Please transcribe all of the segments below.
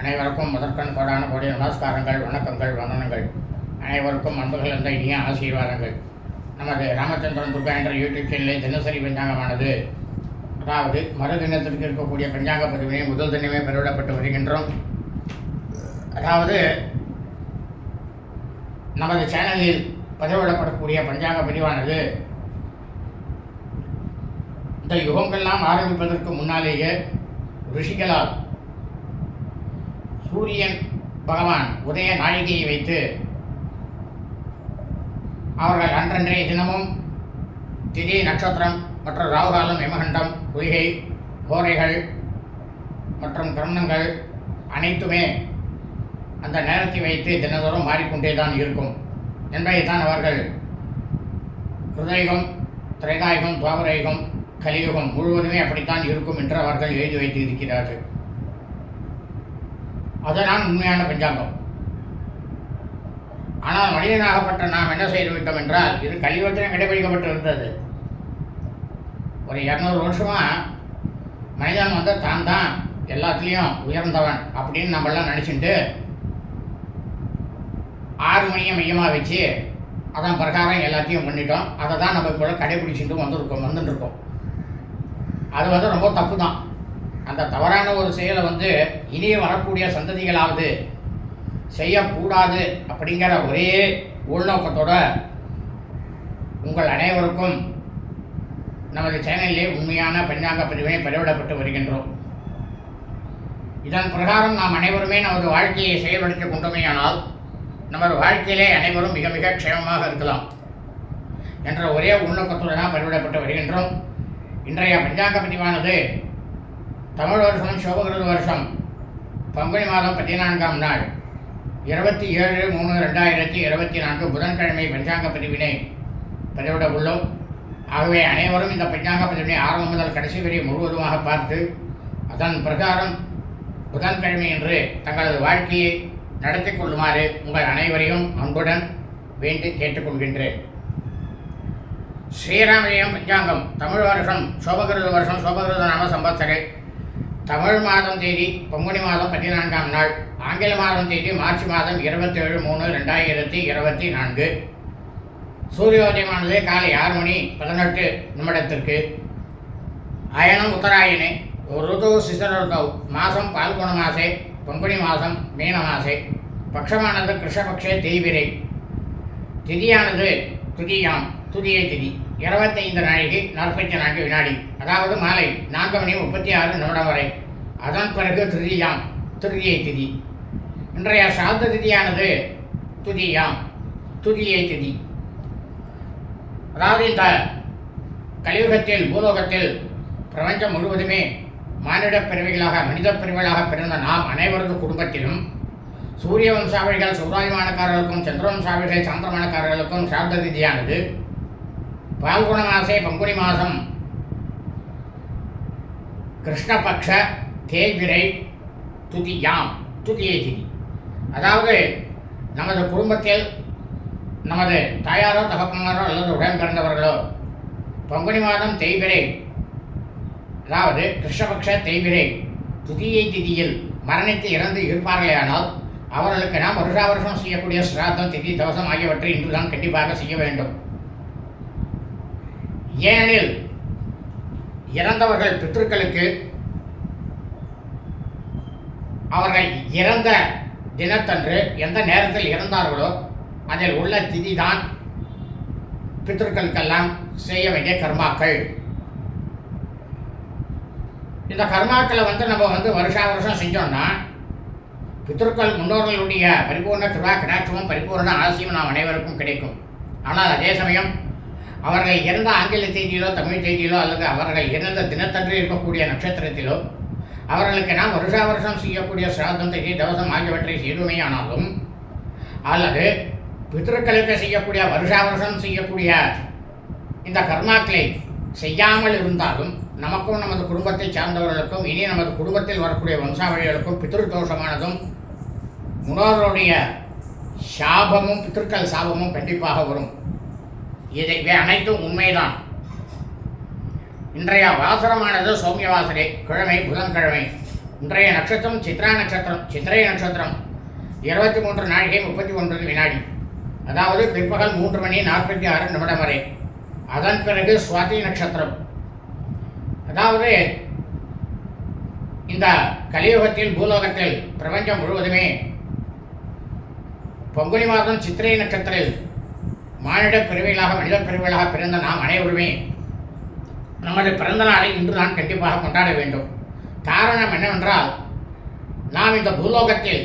அனைவருக்கும் முதற்கண் கோடான கோடி நமஸ்காரங்கள் வணக்கங்கள் வந்தனங்கள். அனைவருக்கும் அன்புகள் இருந்த இனிய ஆசீர்வாதங்கள். நமது ராமச்சந்திரன் துர்கா என்ற யூடியூப் சேனலில் தினசரி பஞ்சாங்கமானது அதாவது மறு தினத்திற்கு இருக்கக்கூடிய பஞ்சாங்க பதிவினை முதல் தினமே பெருவிடப்பட்டு வருகின்றோம். அதாவது நமது சேனலில் பதிவிடப்படக்கூடிய பஞ்சாங்க பதிவானது இந்த யுகங்கள்லாம் ஆரம்பிப்பதற்கு முன்னாலேயே ரிஷிகளால் சூரியன் பகவான் உதய நாழிகையை வைத்து அவர்கள் அன்றன்றைய தினமும் திதி நட்சத்திரம் மற்றும் ராகுகாலம் யமகண்டம் குளிகை கோரைகள் மற்றும் கிரமணங்கள் அனைத்துமே அந்த நேரத்தை வைத்து தினந்தோறும் மாறிக்கொண்டே தான் இருக்கும். என்பதை தான் அவர்கள் ஹிருதயுகம் திரைநாயகம் துவாபரயுகம் கலியுகம் முழுவதுமே அப்படித்தான் இருக்கும் என்று அவர்கள் எழுதி வைத்து இருக்கிறார்கள் அதுதான் உண்மையான பஞ்சாங்கம். ஆனால் மனிதனாகப்பட்ட நாம் என்ன செய்து விட்டோம் என்றால் இது கலியுகத்திலும் கடைபிடிக்கப்பட்டிருந்தது. ஒரு இரநூறு வருஷமாக மனிதன் வந்து தான் தான் எல்லாத்துலேயும் உயர்ந்தவன் அப்படின்னு நம்மளாம் நினச்சிட்டு ஆறு மணியை மையமாக வச்சு அதான் பிரகாரம் எல்லாத்தையும் பண்ணிட்டோம். அதை தான் நம்ம இப்போ கடைபிடிச்சிட்டு வந்துருக்கோம் வந்துட்டுருக்கோம். அது வந்து ரொம்ப தப்பு தான் அந்த தவறான ஒரு செயலை வந்து இனி வரக்கூடிய சந்ததிகளாவது செய்யக்கூடாது அப்படிங்கிற ஒரே உள்நோக்கத்தோட உங்கள் அனைவருக்கும் நமது சேனலிலே உண்மையான பஞ்சாங்க பதிவினை பதிவிடப்பட்டு வருகின்றோம். இதன் பிரகாரம் நாம் அனைவருமே நமது வாழ்க்கையை செயல்படுத்திக் கொண்டோமேயானால் நமது வாழ்க்கையிலே அனைவரும் மிக மிக க்ஷேமமாக இருக்கலாம் என்ற ஒரே உள்நோக்கத்துடன் தான் பதிவிடப்பட்டு வருகின்றோம். இன்றைய பஞ்சாங்க பதிவானது தமிழ் வருஷம் சோபகிருத வருஷம் பங்குனி மாதம் பதினான்காம் நாள் இருபத்தி ஏழு மூணு ரெண்டாயிரத்தி இருபத்தி நான்கு புதன்கிழமை பஞ்சாங்க பதிவினை பதிவிட உள்ளோம். ஆகவே அனைவரும் இந்த பஞ்சாங்க பதிவினை ஆரம்பம் முதல் கடைசி வரை முழுவதுமாக பார்த்து அதன் பிரகாரம் புதன்கிழமை என்று தங்களது வாழ்க்கையை நடத்தி கொள்ளுமாறு உங்கள் அனைவரையும் அன்புடன் வேண்டி கேட்டுக்கொள்கின்றேன். ஸ்ரீராமயம் பஞ்சாங்கம் தமிழ் வருஷம் சோபகிருத வருஷம் சோபகிருத நாம சம்பத்சரை தமிழ் மாதம் தேதி பங்குனி மாதம் பதினான்காம் நாள் ஆங்கில மாதம் தேதி மார்ச் மாதம் இருபத்தேழு மூணு ரெண்டாயிரத்தி இருபத்தி நான்கு. சூரியோதயமானது காலை ஆறு மணி பதினெட்டு நிமிடத்திற்கு. அயனம் உத்தராயணே ருது சிசரௌ மாதம் பால்குண மாசே பங்குனி மாதம் மீன மாசே. பக்ஷமானது கிருஷ்ணபக்ஷே தேய்பிரை. திதியானது துதியாம் துதியை திதி. இருபத்தைந்து நாழிகை நாற்பத்தி நான்கு வினாடி. அதாவது மாலை நான்கு மணி முப்பத்தி ஆறு நிமிடம் வரை. அதன் பிறகு திருதியாம் திருதியை திதி. இன்றைய சாந்த திதியானது துதியாம். துதியை திதி. அதாவது இந்த கலியுகத்தில் பூலோகத்தில் பிரபஞ்சம் முழுவதுமே மானிட பிறவிகளாக மனித பிறவிகளாக பிறந்த நாம் அனைவரது குடும்பத்திலும் சூரிய வம்சாவளிகள் சௌராயமானக்காரர்களுக்கும் சந்திரவம்சாவளிகள் சாந்திரமானக்காரர்களுக்கும் சார்ந்த திதியானது பால்குண மாசே பங்குனி மாதம் கிருஷ்ணபக்ஷ தேய்பிரை துதியாம் துதியை திதி. அதாவது நமது குடும்பத்தில் நமது தாயாரோ தகப்பனாரோ அல்லது உடன் பிறந்தவர்களோ பங்குனி மாதம் தேய்பிரை அதாவது கிருஷ்ணபக்ஷ தேய்பிரை துதியை திதியில் மரணித்து இறந்து இருப்பார்களேயானால் அவர்களுக்கு நாம் வருஷா வருஷம் செய்யக்கூடிய சிராத்தம் திதி தவசம் ஆகியவற்றை இன்றுதான் கண்டிப்பாக செய்ய வேண்டும். ஏனெனில் இறந்தவர்கள் பித்ருக்களுக்கு அவர்கள் இறந்த தினத்தன்று எந்த நேரத்தில் இறந்தார்களோ அதில் உள்ள திதி தான் பித்ருக்களுக்கெல்லாம் செய்ய வேண்டிய கர்மாக்கள். இந்த கர்மாக்களை வந்து நம்ம வந்து வருஷா வருஷம் செஞ்சோம்னா பித்ருக்கள் முன்னோர்களுடைய பரிபூர்ண கிருபா கடாட்சமும் பரிபூர்ண ஆசியும் நாம் அனைவருக்கும் கிடைக்கும். ஆனால் அதே சமயம் அவர்கள் இறந்த ஆங்கில தேதியிலோ தமிழ் செய்தியிலோ அல்லது அவர்கள் இறந்த தினத்தன்று இருக்கக்கூடிய நட்சத்திரத்திலோ அவர்களுக்கு நாம் வருஷா வருஷம் செய்யக்கூடிய சிராதம் திதி தவசம் ஆகியவற்றை செய்துமையானாலும் அல்லது பித்திருக்களுக்கு செய்யக்கூடிய வருஷா வருஷம் செய்யக்கூடிய இந்த கர்மாக்களை செய்யாமல் இருந்தாலும் நமக்கும் நமது குடும்பத்தை சார்ந்தவர்களுக்கும் இனி நமது குடும்பத்தில் வரக்கூடிய வம்சாவளிகளுக்கும் பித்ரு தோஷமானதும் முன்னோர்களுடைய சாபமும் பித்திருக்கள் சாபமும் கண்டிப்பாக வரும். இவை அனைத்தும் உண்மைதான். இன்றைய வாசனமானது சௌமியவாசனை கிழமை புதன்கிழமை. இன்றைய நட்சத்திரம் சித்ரா நட்சத்திரம் சித்திரை நட்சத்திரம். இருபத்தி மூன்று நாழிகை முப்பத்தி ஒன்பது வினாடி. அதாவது பிற்பகல் மூன்று மணி நாற்பத்தி ஆறு நிமிடம் வரை. அதன் பிறகு சுவாதி நட்சத்திரம். அதாவது இந்த கலியுகத்தில் பூலோகத்தில் பிரபஞ்சம் முழுவதுமே பங்குனி மாதம் சித்திரை நட்சத்திரம் மானிட பிறவிகளாக மனித பிறவிகளாக பிறந்த நாம் அனைவருமே நமது பிறந்த நாளை இன்று தான் கண்டிப்பாக கொண்டாட வேண்டும். காரணம் என்னவென்றால் நாம் இந்த பூலோகத்தில்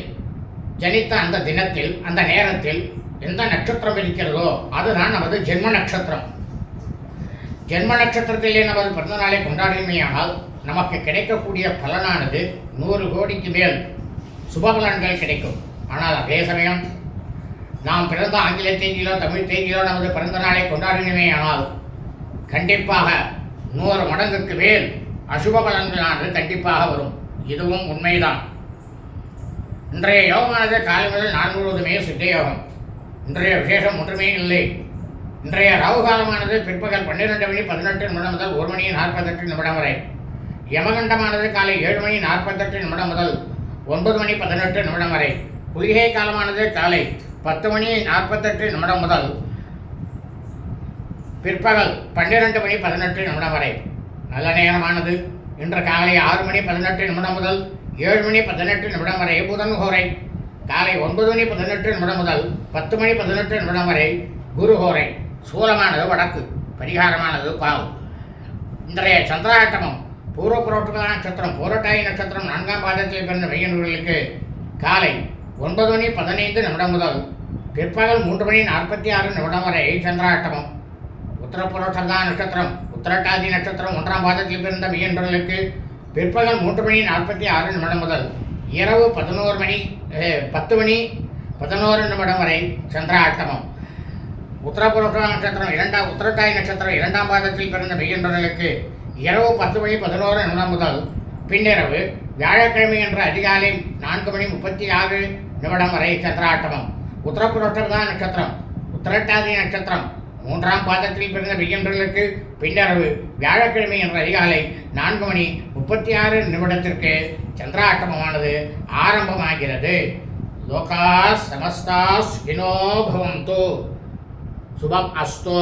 ஜனித்த அந்த தினத்தில் அந்த நேரத்தில் எந்த நட்சத்திரம் இருக்கிறதோ அதுதான் நமது ஜென்ம நட்சத்திரம். ஜென்ம நட்சத்திரத்திலே நமது பிறந்த நாளை கொண்டாடுமையானால் நமக்கு கிடைக்கக்கூடிய பலனானது நூறு கோடிக்கு மேல் சுபபலன்கள் கிடைக்கும். ஆனால் அதே சமயம் நாம் பிறந்த ஆங்கில தேதியிலோ தமிழ் தேதியிலோ நமது பிறந்த நாளை கொண்டாடினமே ஆனால் கண்டிப்பாக நூறு மடங்குக்கு மேல் அசுப பலன்களானது கண்டிப்பாக வரும். இதுவும் உண்மைதான். இன்றைய யோகமானது காலை முதல் நாள் முழுவதுமே சித்த யோகம். இன்றைய விசேஷம் ஒன்றுமே இல்லை. இன்றைய ராகு காலமானது பிற்பகல் பன்னிரெண்டு மணி பதினெட்டு நிமிடம் முதல் ஒரு மணி நாற்பத்தெட்டு நிமிடம் வரை. யமகண்டமானது காலை ஏழு மணி நாற்பத்தெட்டு நிமிடம் முதல் ஒன்பது மணி பதினெட்டு நிமிடம் வரை. குளிகை காலமானது காலை பத்து மணி நாற்பத்தெட்டு நிமிடம் முதல் பிற்பகல் பன்னிரெண்டு மணி பதினெட்டு நிமிடம் வரை. நல்ல நேரமானது. இன்று காலை ஆறு மணி பதினெட்டு நிமிடம் முதல் ஏழு மணி பதினெட்டு நிமிடம் வரை புதன் ஹோரை காலை ஒன்பது மணி பதினெட்டு நிமிடம் முதல் பத்து மணி பதினெட்டு நிமிடம் வரை குரு ஹோரை சூலமானது வடக்கு பரிகாரமானது பாவம் இன்றைய சந்திராட்டமம் பூர்வ புரோட்டம நட்சத்திரம் பூரட்டாயி நட்சத்திரம் நான்காம் பாதத்தில் பிறந்த மையன்களுக்கு காலை ஒன்பது மணி பதினைந்து நிமிடம் முதல் பிற்பகல் மூன்று மணி நாற்பத்தி ஆறு நிமிடம் வரை சந்திராட்டமம் உத்தரப்புரோட்டதா நட்சத்திரம் உத்தரட்டாதி நட்சத்திரம் ஒன்றாம் பாதத்தில் பிறந்த மையன்களுக்கு பிற்பகல் மூன்று மணி நாற்பத்தி ஆறு நிமிடம் முதல் இரவு பதினோரு மணி பத்து மணி பதினோரு நிமிடம் வரை சந்திராட்டமம் உத்தரப்புரோட்ட நட்சத்திரம் இரண்டாம் உத்தரட்டாய் நட்சத்திரம் இரண்டாம் பாதத்தில் பிறந்த மெய்யன்றர்களுக்கு இரவு பத்து மணி பதினோரு நிமிடம் முதல் பின்னிரவு வியாழக்கிழமை என்ற அதிகாலை நான்கு மணி முப்பத்தி ஆறு நிமிடம் வரை சந்திராட்டமம் தான் நட்சத்திரம். உத்தரட்டாதி நட்சத்திரம். மூன்றாம் பாதத்தில் பிறந்த மெய்யன்றர்களுக்கு பின்னரவு வியாழக்கிழமை என்ற அதிகாலை நான்கு மணி முப்பத்தி ஆறு நிமிடத்திற்கு சந்திராட்டமமானது ஆரம்பமாகிறது. லோகா சமஸ்தாஸ் வினோபவந்தோ சுபம் அஸ்தோ.